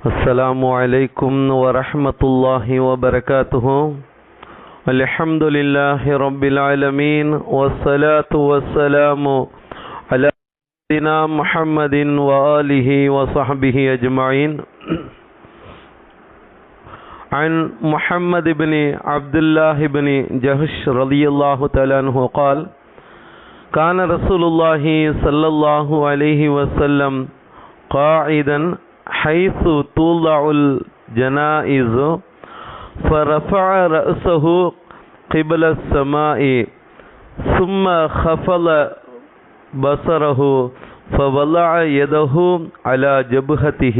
السلام عليكم ورحمة الله وبركاته. الحمد لله رب العالمين والصلاة والسلام على سيدنا محمد وآله وصحبه أجمعين. عن محمد بن عبد الله بن جهش رضي الله تعالى عنه قال كان رسول الله صلى الله عليه وسلم قاعدا حيث توضع الجنائز فرفع رأسه قبل السماء ثم خفض بصره فوضع يده على جبهته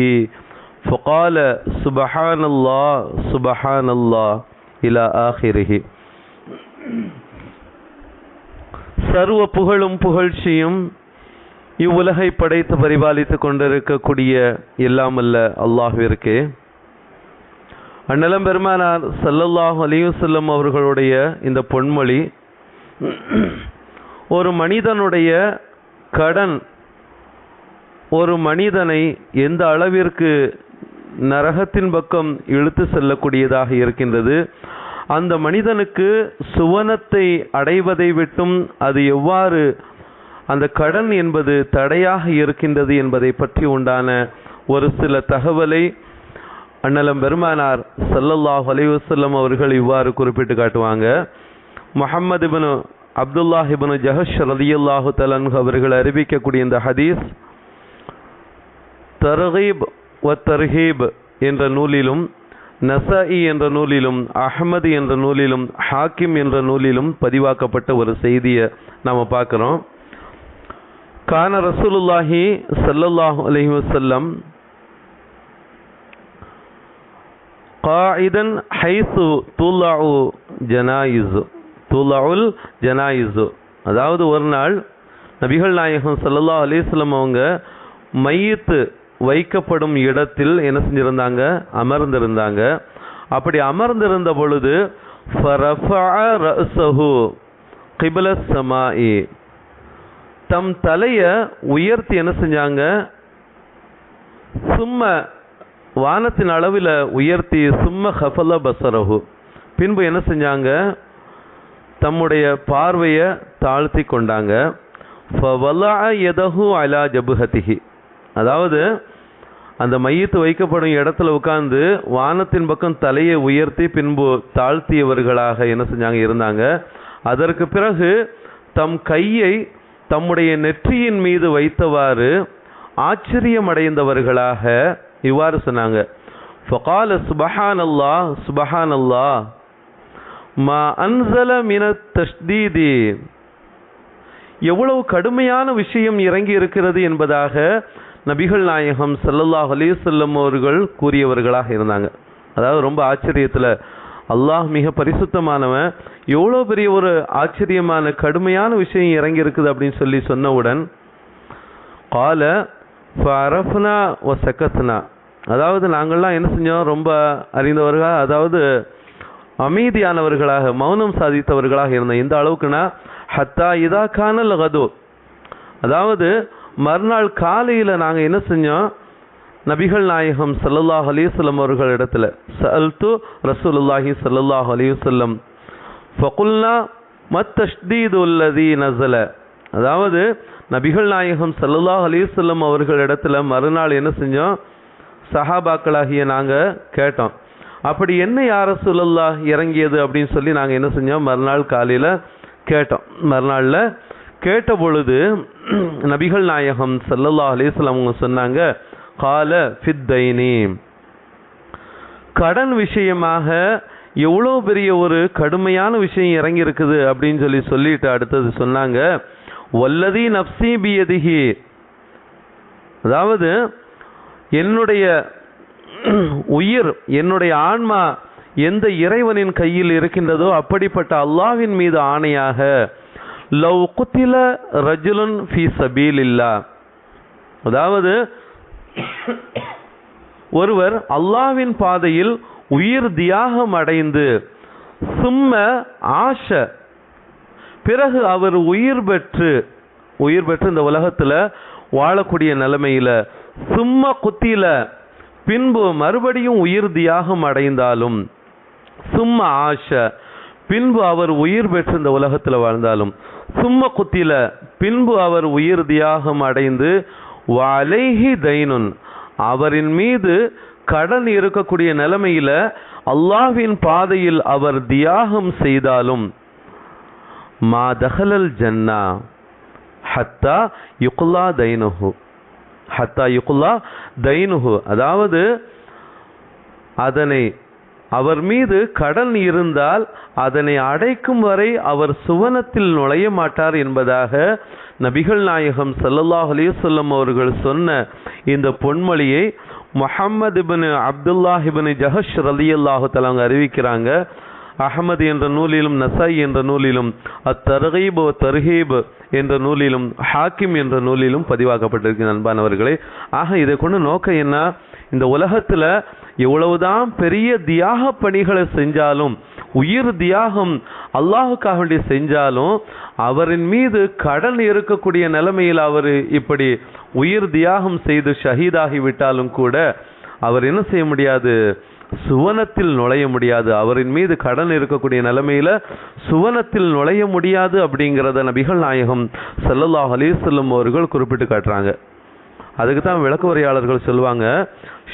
فقال سبحان الله سبحان الله إلى آخره சர்வ புகழும் புகழ்ச்சியும் இவ்வுலகை படைத்து பரிபாலித்துக் கொண்டிருக்கக்கூடிய இல்லாமல்ல அல்லாஹிற்கு அண்ணலம் பெருமானார் சல்லல்லாஹ் அலிவசல்லம் அவர்களுடைய இந்த பொன்மொழி ஒரு மனிதனுடைய கடன் ஒரு மனிதனை எந்த அளவிற்கு நரகத்தின் பக்கம் இழுத்து செல்லக்கூடியதாக இருக்கின்றது அந்த மனிதனுக்கு சுவனத்தை அடைவதை விட்டும் அது எவ்வாறு அந்த கடன் என்பது தடையாக இருக்கின்றது என்பதை பற்றி உண்டான ஒரு சில தகவலை அண்ணலம் பெருமானார் சல்லல்லாஹ் அலைவசல்லம் அவர்கள் இவ்வாறு குறிப்பிட்டு காட்டுவாங்க. முஹம்மது இபனு அப்துல்லாஹ் இபனு ஜஹஷ் ரலியுல்லாஹு தலன்ஹு அவர்கள் அறிவிக்கக்கூடிய இந்த ஹதீஸ் தர்ஹீப் வ தர்ஹீப் என்ற நூலிலும் நசஇ என்ற நூலிலும் அஹமது என்ற நூலிலும் ஹாக்கிம் என்ற நூலிலும் பதிவாக்கப்பட்ட ஒரு செய்தியை நாம் பார்க்குறோம். கான ரசூலுல்லாஹி சல்லல்லாஹு அலஹி வசல்லம் காயிதன் ஹைசு தூலாவு ஜனாயிசு தூலாவுல் ஜனாயிசு அதாவது ஒரு நாள் நபிகள் நாயகம் சல்லல்லா அலிஸ்லம் அவங்க மையத்து வைக்கப்படும் இடத்தில் என்ன செஞ்சிருந்தாங்க அமர்ந்திருந்தாங்க அப்படி அமர்ந்திருந்த பொழுது ஃபரஃபா ரசஹு கிபல சமாயி தம் தலையை உயர்த்தி என்ன செஞ்சாங்க? சும்ம வானத்தின் அளவில் உயர்த்தி சும்ம ஹஃபல பசரகு பின்பு என்ன செஞ்சாங்க? தம்முடைய பார்வையை தாழ்த்தி கொண்டாங்க. எதஹு அலா ஜபுஹதிஹி. அதாவது அந்த மையத்து வைக்கப்படும் இடத்துல உட்கார்ந்து வானத்தின் பக்கம் தலையை உயர்த்தி பின்பு தாழ்த்தியவர்களாக என்ன செஞ்சாங்க? இருந்தாங்க. அதற்கு பிறகு தம் கையை தம்முடைய நெற்றியின் மீது வைத்தவாறு ஆச்சரியமடைந்தவர்களாக இவ்வாறு சொன்னாங்க. ஃபகால சுபஹான் அல்லா சுபஹான் அல்லா மா அன்சல மின தஷ்தீதி. எவ்வளவு கடுமையான விஷயம் இறங்கி இருக்கிறது என்பதாக நபிகள் நாயகம் சல்லல்லாஹ் அலிசல்லம் அவர்கள் கூறியவர்களாக இருந்தாங்க. அதாவது ரொம்ப ஆச்சரியத்தில் அல்லாஹ் மிக பரிசுத்தமானவன். எவ்வளோ பெரிய ஒரு ஆச்சரியமான கடுமையான விஷயம் இறங்கி இருக்குது அப்படின்னு சொல்லி சொன்னவுடன் கால ஃபரஃப்னா ஒ சக்கத்னா அதாவது நாங்கள்லாம் என்ன செஞ்சோம்? ரொம்ப அறிந்தவர்களாக அதாவது அமைதியானவர்களாக மௌனம் சாதித்தவர்களாக இருந்தோம். எந்த அளவுக்குன்னா ஹத்தா இதா கானல் கதோ அதாவது மறுநாள் காலையில் நாங்கள் என்ன செஞ்சோம்? நபிகள் நாயகம் சல்லல்லாஹ் அலிவல்லம் அவர்கள் இடத்துல சல்து ரசூலுல்லாஹி சல்லல்லாஹ் அலிவல்லம் ஃபகுல்னா மத்தஷ்தீது உள்ளதி நசல அதாவது நபிகள் நாயகம் சல்லல்லாஹ் அலிவல்லம் அவர்கள் இடத்துல மறுநாள் என்ன செஞ்சோம்? சஹாபாக்களாகிய நாங்கள் கேட்டோம். அப்படி என்ன யார சொல்லல்லா இறங்கியது? அப்படின்னு சொல்லி நாங்கள் என்ன செஞ்சோம்? மறுநாள் காலையில் கேட்டோம். மறுநாளில் கேட்ட பொழுது நபிகள் நாயகம் சல்லல்லா அலிஸ்லாம் அவங்க சொன்னாங்க கால ஃபித்தைனி. கடன் விஷயமாக எவ்வளோ பெரிய ஒரு கடுமையான விஷயம் இறங்கியிருக்குது அப்படின்னு சொல்லி சொல்லிட்டு அடுத்தது சொன்னாங்க. வல்லதி நப்சி பியதிகி அதாவது என்னுடைய உயிர் என்னுடைய ஆன்மா எந்த இறைவனின் கையில் இருக்கின்றதோ அப்படிப்பட்ட அல்லாவின் மீது ஆணையாக லவ் குத்தில ரஜுலன் ஃபி சபீல் இல்லா அதாவது ஒருவர் அல்லாவின் பாதையில் உயிர் தியாகம் அடைந்து சும்ம ஆஷ பிறகு அவர் உயிர் பெற்று உயிர் பெற்று இந்த உலகத்தில் வாழக்கூடிய நிலைமையில சும்ம குத்தியில பின்பு மறுபடியும் உயிர் தியாகம் அடைந்தாலும் சும்மா ஆஷ பின்பு அவர் உயிர் பெற்று இந்த உலகத்தில் வாழ்ந்தாலும் சும்ம குத்தில பின்பு அவர் உயிர் தியாகம் அடைந்து வாலைஹி தைனுன் அவரின் மீது கடன் இருக்கக்கூடிய நிலைமையில அல்லாஹ்வின் பாதையில் அவர் தியாகம் செய்தாலும் மா தஹலல் ஜன்னா ஹத்தா யுக்லா தைனுஹு. ஹத்தா யுக்லா தைனுஹு. அதாவது அதனை அவர் மீது கடன் இருந்தால் அதனை அடைக்கும் வரை அவர் சுவனத்தில் நுழைய மாட்டார் என்பதாக நபிகள் நாயகம் சல்லல்லாஹ் அலைஹி அவர்கள் சொன்ன இந்த பொன்மொழியை முஹம்மது இபனு அப்துல்லாஹ் இப்னு ஜஹஷ் ரலியல்லாஹு தஆலா அறிவிக்கிறாங்க. அஹமது என்ற நூலிலும் நசாய் என்ற நூலிலும் அத்தரகீப் தர்ஹீப் என்ற நூலிலும் ஹாக்கிம் என்ற நூலிலும் பதிவாக்கப்பட்டிருக்கு அன்பானவர்களே. ஆக இதை கொண்டு நோக்கம் என்ன? இந்த உலகத்துல எவ்வளவுதான் பெரிய தியாக பணிகளை செஞ்சாலும் உயிர் தியாகம் அல்லாஹுக்காக வேண்டி செஞ்சாலும் அவரின் மீது கடன் இருக்கக்கூடிய நிலைமையில் அவர் இப்படி உயிர் தியாகம் செய்து ஷஹீதாகி விட்டாலும் கூட அவர் என்ன செய்ய முடியாது? சுவனத்தில் நுழைய முடியாது. அவரின் மீது கடன் இருக்கக்கூடிய நிலைமையில சுவனத்தில் நுழைய முடியாது அப்படிங்கிறத நபிகள் நாயகம் சல்லல்லாஹ் அலிசல்லம் அவர்கள் குறிப்பிட்டு காட்டுறாங்க. அதுக்கு தான் விளக்குவரையாளர்கள் சொல்லுவாங்க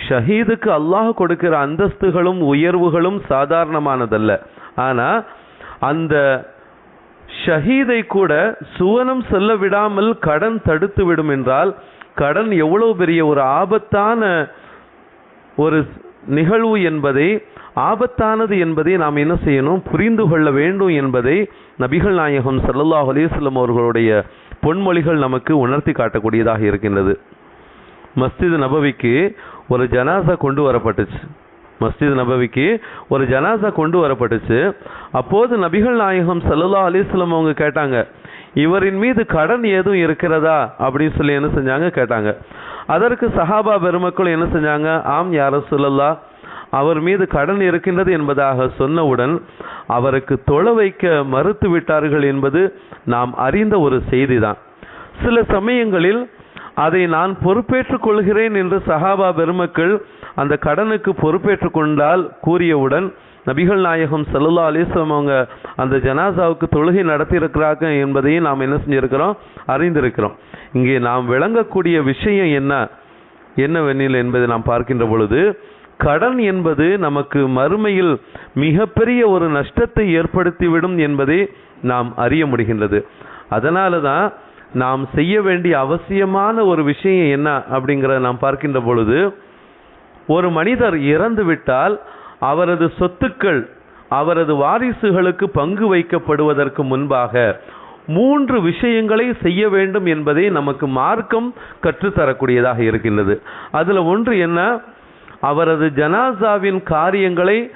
ஷஹீதுக்கு அல்லாஹ் கொடுக்கிற அந்தஸ்துகளும் உயர்வுகளும் சாதாரணமானதல்ல. ஆனால் அந்த ஷஹீதை கூட சுவனம் செல்ல விடாமல் கடன் தடுத்து விடும் என்றால் கடன் எவ்வளவு பெரிய ஒரு ஆபத்தான ஒரு நிகழ்வு என்பதை ஆபத்தானது என்பதை நாம் என்ன செய்யணும்? புரிந்து கொள்ள வேண்டும் என்பதை நபிகள் நாயகம் சல்லல்லாஹ் அலிஸ்லம் அவர்களுடைய பொன்மொழிகள் நமக்கு உணர்த்தி காட்டக்கூடியதாக இருக்கின்றது. மஸ்ஜித் நபவிக்கு ஒரு ஜனாசா கொண்டு வரப்பட்டுச்சு. மஸ்ஜித் நபவிக்கு ஒரு ஜனாசா கொண்டு வரப்பட்டுச்சு. அப்போது நபிகள் நாயகம் ஸல்லல்லாஹு அலிஸ்லம் அவங்க கேட்டாங்க இவரின் மீது கடன் ஏதும் இருக்கிறதா? அப்படின்னு சொல்லி என்ன செஞ்சாங்க கேட்டாங்க. அதற்கு சஹாபா பெருமக்கள் என்ன செஞ்சாங்க ஆம் யார சொல்லல்லா அவர் மீது கடன் இருக்கின்றது என்பதாக சொன்னவுடன் அவருக்கு தொழ வைக்க மறுத்து விட்டார்கள் என்பது நாம் அறிந்த ஒரு செய்திதான். சில சமயங்களில் அதை நான் பொறுப்பேற்றுக் கொள்கிறேன் என்று சஹாபா பெருமக்கள் அந்த கடனுக்கு பொறுப்பேற்றுக் கொண்டால் கூறியவுடன் நபிகள் நாயகம் ஸல்லல்லாஹு அலிஸ்லாம் அவங்க அந்த ஜனாசாவுக்கு தொழுகை நடத்தியிருக்கிறாங்க என்பதையும் நாம் என்ன செஞ்சிருக்கிறோம்? அறிந்திருக்கிறோம். இங்கே நாம் விளங்கக்கூடிய விஷயம் என்ன? என்னவெனில் என்பதை நாம் பார்க்கின்ற பொழுது கடன் என்பது நமக்கு மறுமையில் மிகப்பெரிய ஒரு நஷ்டத்தை ஏற்படுத்திவிடும் என்பதை நாம் அறிய முடிகின்றது. அதனால தான் நாம் செய்ய வேண்டிய அவசியமான ஒரு விஷயம் என்ன அப்படிங்கிறத நாம் பார்க்கின்ற பொழுது ஒரு மனிதர் இறந்து விட்டால் அவரது சொத்துக்கள் அவரது வாரிசுகளுக்கு பங்கு வைக்கப்படுவதற்கு முன்பாக மூன்று விஷயங்களை செய்ய வேண்டும் என்பதை நமக்கு மார்க்கம் கற்றுத்தரக்கூடியதாக இருக்கின்றது. அதில் ஒன்று என்ன? அவரது ஜனாசாவின் காரியங்களை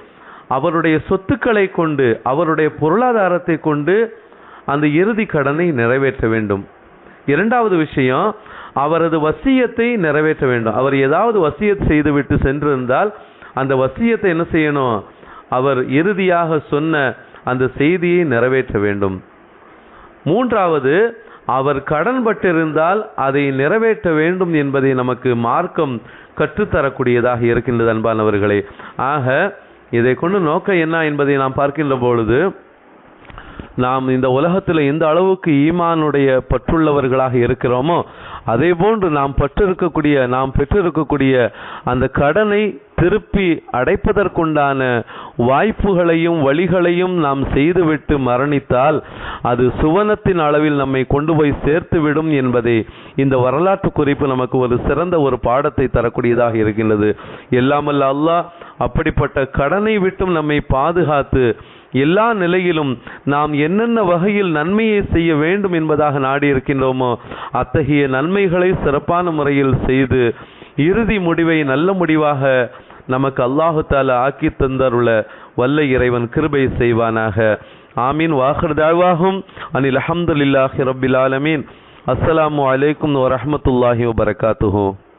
அவருடைய சொத்துக்களை கொண்டு அவருடைய பொருளாதாரத்தை கொண்டு அந்த இறுதி கடனை நிறைவேற்ற வேண்டும். இரண்டாவது விஷயம் அவரது வசியத்தை நிறைவேற்ற வேண்டும். அவர் ஏதாவது வசியத் செய்துவிட்டு சென்றிருந்தால் அந்த வசியத்தை என்ன செய்யணும்? அவர் இறுதியாக சொன்ன அந்த செய்தியை நிறைவேற்ற வேண்டும். மூன்றாவது அவர் கடன்பட்டிருந்தால் அதை நிறைவேற்ற வேண்டும் என்பதை நமக்கு மார்க்கம் கற்றுத்தரக்கூடியதாக இருக்கின்றது அன்பானவர்களே. ஆக இதை கொண்டு நோக்கம் என்ன என்பதை நாம் பார்க்கின்ற பொழுது நாம் இந்த உலகத்தில் எந்த அளவுக்கு ஈமானுடைய பற்றுள்ளவர்களாக இருக்கிறோமோ அதே போன்று நாம் பற்றிருக்கக்கூடிய நாம் பெற்றிருக்கக்கூடிய அந்த கடனை திருப்பி அடைப்பதற்குண்டான வாய்ப்புகளையும் வழிகளையும் நாம் செய்துவிட்டு மரணித்தால் அது சுவனத்தின் அளவில் நம்மை கொண்டு போய் சேர்த்துவிடும் என்பதை இந்த வரலாற்று குறிப்பு நமக்கு ஒரு சிறந்த ஒரு பாடத்தை தரக்கூடியதாக இருக்கின்றது. எல்லாமல்ல அல்லாஹ் அப்படிப்பட்ட கடனை விட்டும் நம்மை பாதுகாத்து எல்லா நிலையிலும் நாம் என்னென்ன வகையில் நன்மையை செய்ய வேண்டும் என்பதாக நாடி இருக்கின்றோமோ அத்தகைய நன்மைகளை சிறப்பான முறையில் செய்து இறுதி முடிவை நல்ல முடிவாக நமக்கு அல்லாஹு தாலா ஆக்கி தந்தருள வல்ல இறைவன் கிருபை செய்வானாக. ஆமீன். வாஹர் அனில் அஹமதுல்லாஹி ரபில் ஆலமீன். அஸ்ஸலாமு அலைக்கும் வரமத்துல்லாஹி வபரகாத்துஹு